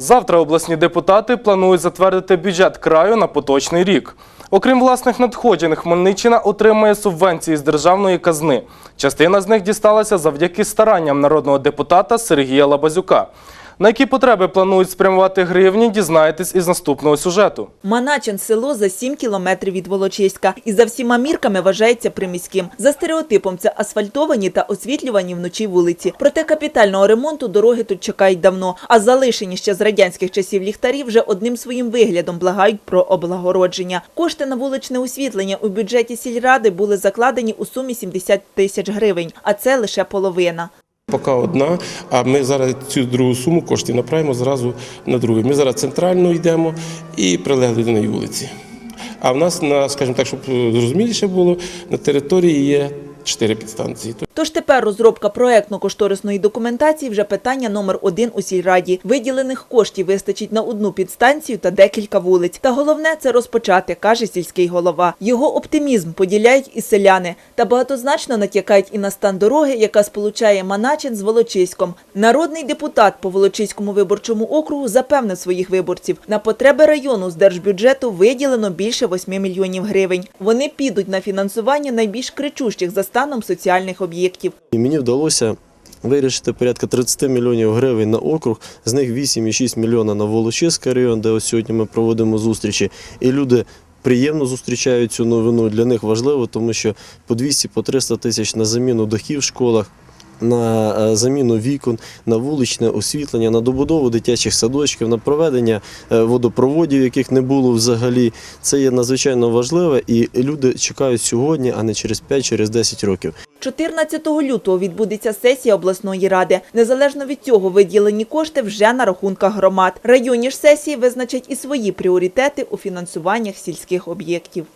Завтра обласні депутати планують затвердити бюджет краю на поточний рік. Окрім власних надходжень, Хмельниччина отримує субвенції з державної казни. Частина з них дісталася завдяки старанням народного депутата Сергія Лабазюка. На які потреби планують спрямувати гривні, дізнаєтесь із наступного сюжету. Маначин – село за 7 кілометрів від Волочиська і за всіма мірками вважається приміським. За стереотипом це асфальтовані та освітлювані вночі вулиці. Проте капітального ремонту дороги тут чекають давно, а залишені ще з радянських часів ліхтарі вже одним своїм виглядом благають про облагородження. Кошти на вуличне освітлення у бюджеті сільради були закладені у сумі 70 тисяч гривень, а це лише половина. Поки одна, а ми зараз цю другу суму коштів направимо зразу на другу. Ми зараз центрально йдемо і прилегли до неї вулиці. А в нас, на, скажімо так, щоб зрозуміліше було, на території є чотири підстанції. Тож тепер розробка проектно-кошторисної документації вже питання номер один у сільраді. Виділених коштів вистачить на одну підстанцію та декілька вулиць. Та головне це розпочати, каже сільський голова. Його оптимізм поділяють і селяни та багатозначно натякають і на стан дороги, яка сполучає Маначин з Волочиськом. Народний депутат по Волочиському виборчому округу запевнив своїх виборців, на потреби району з держбюджету виділено більше 8 мільйонів гривень. Вони підуть на фінансування найбільш кричущих за станом соціальних об'єктів. І мені вдалося вирішити порядка 30 мільйонів гривень на округ, з них 8,6 мільйона на Волочиський район, де ось сьогодні ми проводимо зустрічі. І люди приємно зустрічають цю новину. Для них важливо, тому що по 200 по 300 тисяч на заміну дахів в школах. На е, заміну вікон, на вуличне освітлення, на добудову дитячих садочків, на проведення е, водопроводів, яких не було взагалі. Це є надзвичайно важливе, і люди чекають сьогодні, а не через 5 через 10 років. 14 лютого відбудеться сесія обласної ради. Незалежно від цього, виділені кошти вже на рахунках громад. Районні ж сесії визначать і свої пріоритети у фінансуваннях сільських об'єктів.